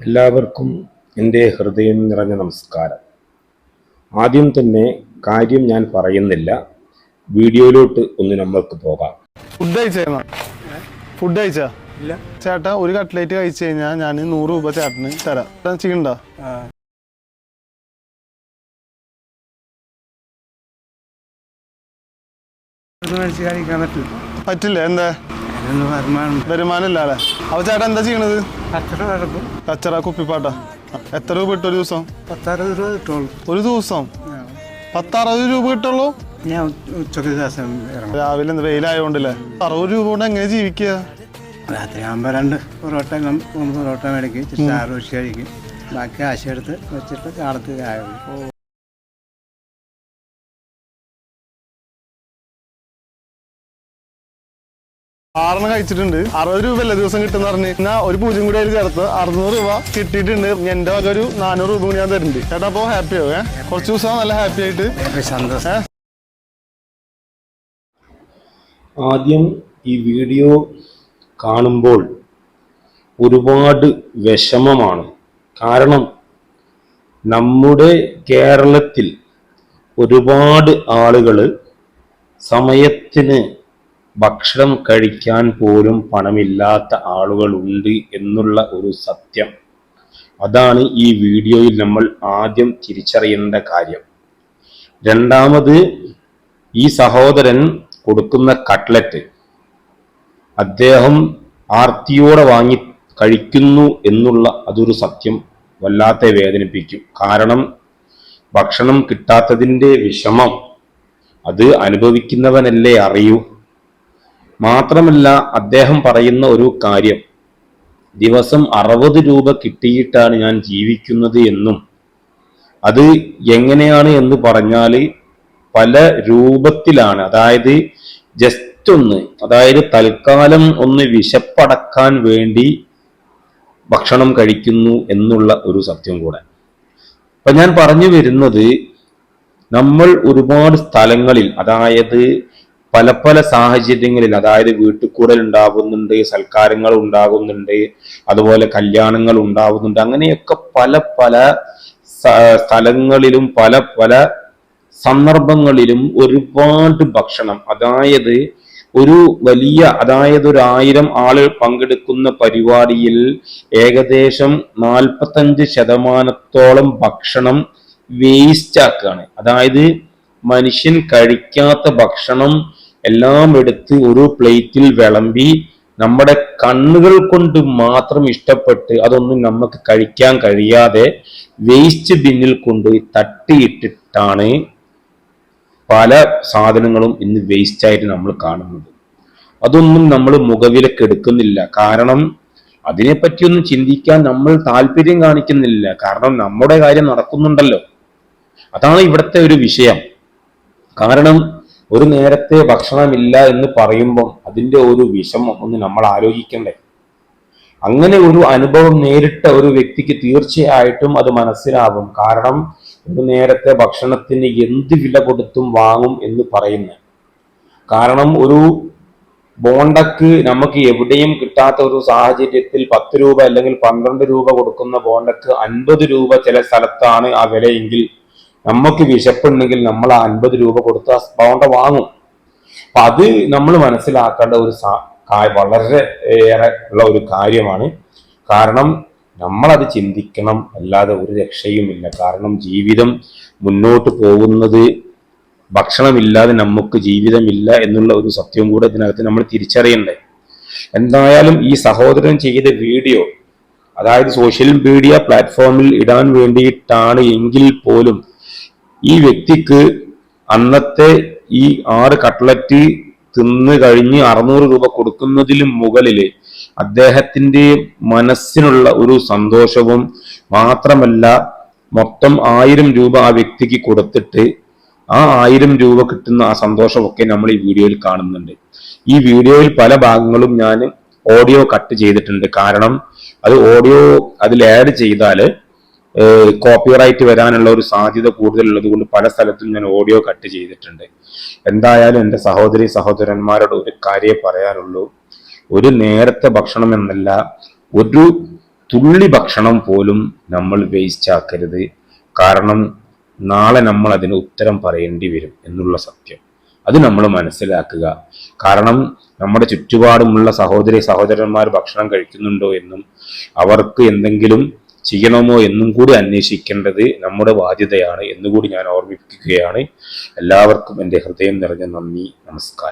എല്ലാവർക്കും എന്റെ ഹൃദയം നിറഞ്ഞ നമസ്കാരം. ആദ്യം തന്നെ കാര്യം ഞാൻ പറയുന്നില്ല. വീഡിയോയിലോട്ട് ഒന്ന് നമ്മൾക്ക് പോകാം. ഫുഡ് കഴിച്ചേന്നാ? ഫുഡ് കഴിച്ചാ? ഇല്ല. ചേട്ടാ ഒരു കട്ട്ലേറ്റ് കഴിച്ചു കഴിഞ്ഞാൽ ഞാൻ നൂറ് രൂപ ചേട്ടന് തരാം. ചേട്ടൻ ചെയ്യണ്ട? പറ്റില്ല എന്താ? വരുമാനം ഇല്ല അല്ലേ? അപ്പൊ ചേട്ടൻ എന്താ ചെയ്യണത്? കച്ചറ കുപ്പിപ്പാട്ട? എത്ര രൂപ കിട്ടും ഒരു ദിവസം? പത്തറുപത് രൂപ കിട്ടുള്ളൂ. ഒരു ദിവസം? പത്തറുപത് രൂപ കിട്ടുള്ളൂ? ഞാൻ ഉച്ച- ഉച്ചയ്ക്ക് രാവിലെ എന്ത് വെയിലായതുകൊണ്ടല്ലേ അറുപത് രൂപ കൊണ്ട് എങ്ങനെ ജീവിക്കുക? രാത്രി ആകുമ്പോൾ രണ്ട് പൊറോട്ട മൂന്ന് പൊറോട്ട മേടിക്കും ചാറ് വെച്ച് കഴിക്കും. ബാക്കി ആശയെടുത്ത് വെച്ചിട്ട് കാലത്ത് ചായ ആറെണ്ണം കഴിച്ചിട്ടുണ്ട്. അറുപത് രൂപ അല്ലേ ദിവസം കിട്ടുന്ന പറഞ്ഞ്. എന്നാ ഒരു പൂജ്യം കൂടി അതിൽ ചേർത്ത് അറുന്നൂറ് രൂപ കിട്ടിയിട്ടുണ്ട്. എന്റെ വക ഒരു നാനൂറ് രൂപ കൂടി ഞാൻ തരുന്നുണ്ട്. ചേട്ടാ അപ്പൊ ഹാപ്പി ആവുക കുറച്ച് ദിവസം നല്ല ഹാപ്പി ആയിട്ട്. ആദ്യം ഈ വീഡിയോ കാണുമ്പോൾ ഒരുപാട് വിഷമമാണ്. കാരണം നമ്മുടെ കേരളത്തിൽ ഒരുപാട് ആളുകൾ സമയത്തിന് ഭക്ഷണം കഴിക്കാൻ പോലും പണമില്ലാത്ത ആളുകളുണ്ട് എന്നുള്ള ഒരു സത്യം. അതാണ് ഈ വീഡിയോയിൽ നമ്മൾ ആദ്യം തിരിച്ചറിയേണ്ട കാര്യം. രണ്ടാമത് ഈ സഹോദരൻ കൊടുക്കുന്ന കട്ട്ലറ്റ്. അദ്ദേഹം ആർത്തിയോടെ വാങ്ങി കഴിക്കുന്നു എന്നുള്ള അതൊരു സത്യം വല്ലാതെ വേദനിപ്പിക്കും. കാരണം ഭക്ഷണം കിട്ടാത്തതിന്റെ വിഷമം അത് അനുഭവിക്കുന്നവനല്ലേ അറിയൂ. മാത്രമല്ല അദ്ദേഹം പറയുന്ന ഒരു കാര്യം. ദിവസം അറുപത് രൂപ കിട്ടിയിട്ടാണ് ഞാൻ ജീവിക്കുന്നത് എന്നും അത് എങ്ങനെയാണ് എന്ന് പറഞ്ഞാൽ പല രൂപത്തിലാണ്. അതായത് ജസ്റ്റ് ഒന്ന് അതായത് തൽക്കാലം ഒന്ന് വിശപ്പടക്കാൻ വേണ്ടി ഭക്ഷണം കഴിക്കുന്നു എന്നുള്ള ഒരു സത്യം കൂടെ. അപ്പൊ ഞാൻ പറഞ്ഞു വരുന്നത് നമ്മൾ ഒരുപാട് സ്ഥലങ്ങളിൽ അതായത് പല പല സാഹചര്യങ്ങളിൽ അതായത് വീട്ടുകൂടൽ ഉണ്ടാകുന്നുണ്ട് സൽക്കാരങ്ങൾ ഉണ്ടാകുന്നുണ്ട് അതുപോലെ കല്യാണങ്ങൾ ഉണ്ടാകുന്നുണ്ട് അങ്ങനെയൊക്കെ പല പല സ്ഥലങ്ങളിലും പല പല സന്ദർഭങ്ങളിലും ഒരുപാട് ഭക്ഷണം അതായത് ഒരു വലിയ അതായത് ഒരു ആയിരം ആളുകൾ പങ്കെടുക്കുന്ന പരിപാടിയിൽ ഏകദേശം നാൽപ്പത്തഞ്ച് ശതമാനത്തോളം ഭക്ഷണം വേസ്റ്റ് ആക്കുകയാണ് അതായത് മനുഷ്യൻ കഴിക്കാത്ത ഭക്ഷണം എല്ലാം എടുത്ത് ഒരു പ്ലേറ്റിൽ വിളമ്പി നമ്മുടെ കണ്ണുകൾ കൊണ്ട് മാത്രം ഇഷ്ടപ്പെട്ട് അതൊന്നും നമുക്ക് കഴിക്കാൻ കഴിയാതെ വേസ്റ്റ് ബിന്നിൽ കൊണ്ടുപോയി തട്ടിയിട്ടിട്ടാണ് പല സാധനങ്ങളും ഇന്ന് വേസ്റ്റ് ആയിട്ട് നമ്മൾ കാണുന്നത്. അതൊന്നും നമ്മൾ മുഖവിലക്ക് എടുക്കുന്നില്ല. കാരണം അതിനെപ്പറ്റിയൊന്നും ചിന്തിക്കാൻ നമ്മൾ താല്പര്യം കാണിക്കുന്നില്ല. കാരണം നമ്മുടെ കാര്യം നടക്കുന്നുണ്ടല്ലോ. അതാണ് ഇവിടുത്തെ ഒരു വിഷയം. കാരണം ഒരു നേരത്തെ ഭക്ഷണമില്ല എന്ന് പറയുമ്പം അതിന്റെ ഒരു വിഷമം ഒന്ന് നമ്മൾ ആലോചിക്കണ്ടേ. അങ്ങനെ ഒരു അനുഭവം നേരിട്ട ഒരു വ്യക്തിക്ക് തീർച്ചയായിട്ടും അത് മനസ്സിലാവും. കാരണം ഒരു നേരത്തെ ഭക്ഷണത്തിന് എന്ത് വില കൊടുത്തും വാങ്ങും എന്ന് പറയുന്നത്. കാരണം ഒരു ബോണ്ടക്ക് നമുക്ക് എവിടെയും കിട്ടാത്ത ഒരു സാഹചര്യത്തിൽ പത്ത് രൂപ അല്ലെങ്കിൽ പന്ത്രണ്ട് രൂപ കൊടുക്കുന്ന ബോണ്ടക്ക് അൻപത് രൂപ ചില സ്ഥലത്താണ് ആ വിലയെങ്കിൽ നമുക്ക് വിശപ്പുണ്ടെങ്കിൽ നമ്മൾ ആ അൻപത് രൂപ കൊടുത്ത ആ ബോണ്ട വാങ്ങും. അപ്പൊ അത് നമ്മൾ മനസ്സിലാക്കേണ്ട ഒരു വളരെ ഏറെ ഉള്ള ഒരു കാര്യമാണ്. കാരണം നമ്മളത് ചിന്തിക്കണം അല്ലാതെ ഒരു രക്ഷയുമില്ല. കാരണം ജീവിതം മുന്നോട്ട് പോകുന്നത് ഭക്ഷണമില്ലാതെ നമുക്ക് ജീവിതമില്ല എന്നുള്ള ഒരു സത്യം കൂടെ ഇതിനകത്ത് നമ്മൾ തിരിച്ചറിയണ്ടേ. എന്തായാലും ഈ സഹോദരൻ ചെയ്ത വീഡിയോ അതായത് സോഷ്യൽ മീഡിയ പ്ലാറ്റ്ഫോമിൽ ഇടാൻ വേണ്ടിയിട്ടാണ് എങ്കിൽ പോലും ഈ വ്യക്തിക്ക് അന്നത്തെ ഈ ആറ് കട്ട്ലറ്റ് തിന്ന് കഴിഞ്ഞ് അറുന്നൂറ് രൂപ കൊടുക്കുന്നതിലും മുകളിൽ അദ്ദേഹത്തിന്റെ മനസ്സിനുള്ള ഒരു സന്തോഷവും മാത്രമല്ല മൊത്തം ആയിരം രൂപ ആ വ്യക്തിക്ക് കൊടുത്തിട്ട് ആ ആയിരം രൂപ കിട്ടുന്ന ആ സന്തോഷമൊക്കെ നമ്മൾ ഈ വീഡിയോയിൽ കാണുന്നുണ്ട്. ഈ വീഡിയോയിൽ പല ഭാഗങ്ങളും ഞാൻ ഓഡിയോ കട്ട് ചെയ്തിട്ടുണ്ട്. കാരണം അത് ഓഡിയോ അതിൽ ആഡ് ചെയ്താൽ കോപ്പിറൈറ്റ് വരാനുള്ള ഒരു സാധ്യത കൂടുതലുള്ളത് കൊണ്ട് പല സ്ഥലത്തും ഞാൻ ഓഡിയോ കട്ട് ചെയ്തിട്ടുണ്ട്. എന്തായാലും എന്റെ സഹോദരി സഹോദരന്മാരോട് ഒരു കാര്യം പറയാനുള്ളൂ. ഒരു നേരത്തെ ഭക്ഷണം എന്നല്ല ഒരു തുള്ളി ഭക്ഷണം പോലും നമ്മൾ വേസ്റ്റ് ആക്കരുത്. കാരണം നാളെ നമ്മൾ അതിന് ഉത്തരം പറയേണ്ടി വരും എന്നുള്ള സത്യം. അത് നമ്മൾ മനസ്സിലാക്കുക. കാരണം നമ്മുടെ ചുറ്റുപാടുമുള്ള സഹോദരി സഹോദരന്മാർ ഭക്ഷണം കഴിക്കുന്നുണ്ടോ എന്നും അവർക്ക് എന്തെങ്കിലും ചെയ്യണമോ എന്നും കൂടി അന്വേഷിക്കേണ്ടത് നമ്മുടെ ബാധ്യതയാണ് എന്നുകൂടി ഞാൻ ഓർമ്മിപ്പിക്കുകയാണ്. എല്ലാവർക്കും എന്റെ ഹൃദയം നിറഞ്ഞ നന്ദി നമസ്കാരം.